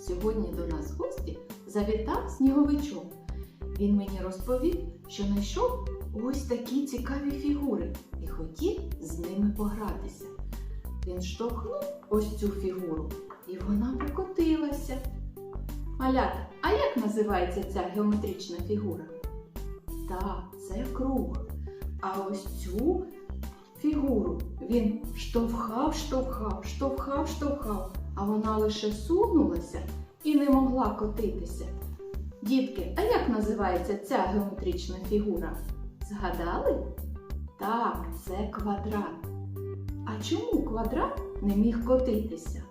Сьогодні до нас в гості завітав сніговичок. Він мені розповів, що знайшов ось такі цікаві фігури і хотів з ними погратися. Він штовхнув ось цю фігуру, і вона покотилася. Малята, а як називається ця геометрична фігура? Так, це круг. А ось цю фігуру він штовхав, штовхав, штовхав, штовхав, а вона лише сунулася і не могла котитися. Дітки, а як називається ця геометрична фігура? Згадали? Так, це квадрат. А чому квадрат не міг котитися?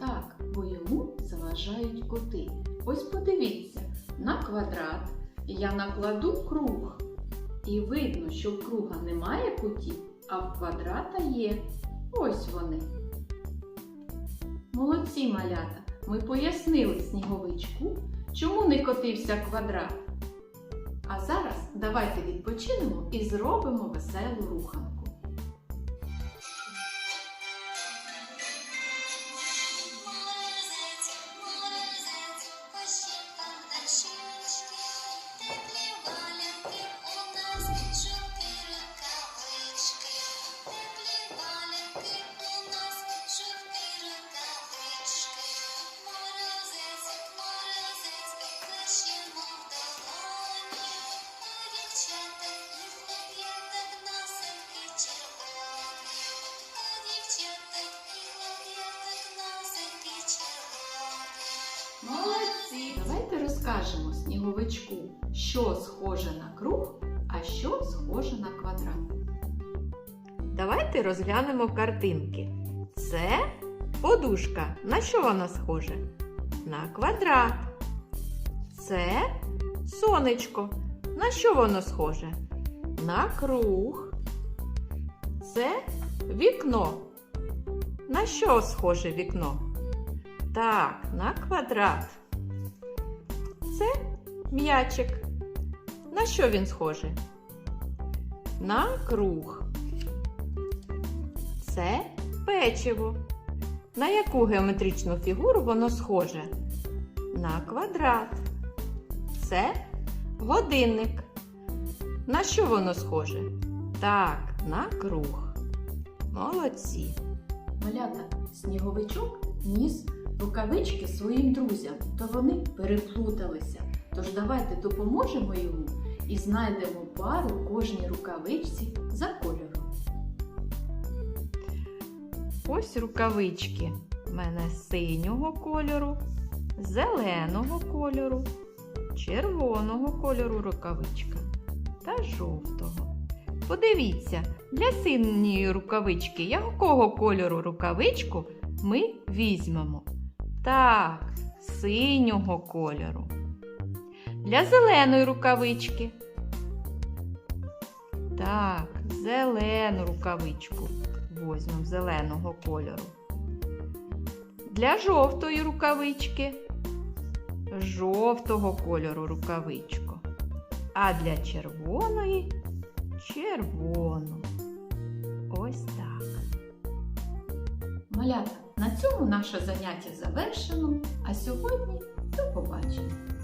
Так, бо йому заважають коти. Ось подивіться, на квадрат я накладу круг. І видно, що в круга немає кутів, а в квадрата є. Ось вони. Молодці малята! Ми пояснили сніговичку, чому не котився квадрат. А зараз давайте відпочинемо і зробимо веселу руханку. Розкажемо сніговичку, що схоже на круг, а що схоже на квадрат. Давайте розглянемо картинки. Це подушка. На що вона схоже? На квадрат. Це сонечко. На що воно схоже? На круг. Це вікно. На що схоже вікно? Так, на квадрат. Це м'ячик. На що він схожий? На круг. Це печиво. На яку геометричну фігуру воно схоже? На квадрат. Це годинник. На що воно схоже? Так, на круг. Молодці. Малята, сніговичок ніс рукавички своїм друзям, то вони переплуталися. Тож давайте допоможемо йому і знайдемо пару кожній рукавичці за кольором. Ось рукавички. У мене синього кольору, зеленого кольору, червоного кольору рукавичка та жовтого. Подивіться, для синьої рукавички якого кольору рукавичку ми візьмемо? Так, синього кольору. Для зеленої рукавички. Так, зелену рукавичку возьмемо зеленого кольору. Для жовтої рукавички жовтого кольору рукавичку. А для червоної червону. Ось так. Малята, на цьому наше заняття завершено, а сьогодні до побачення!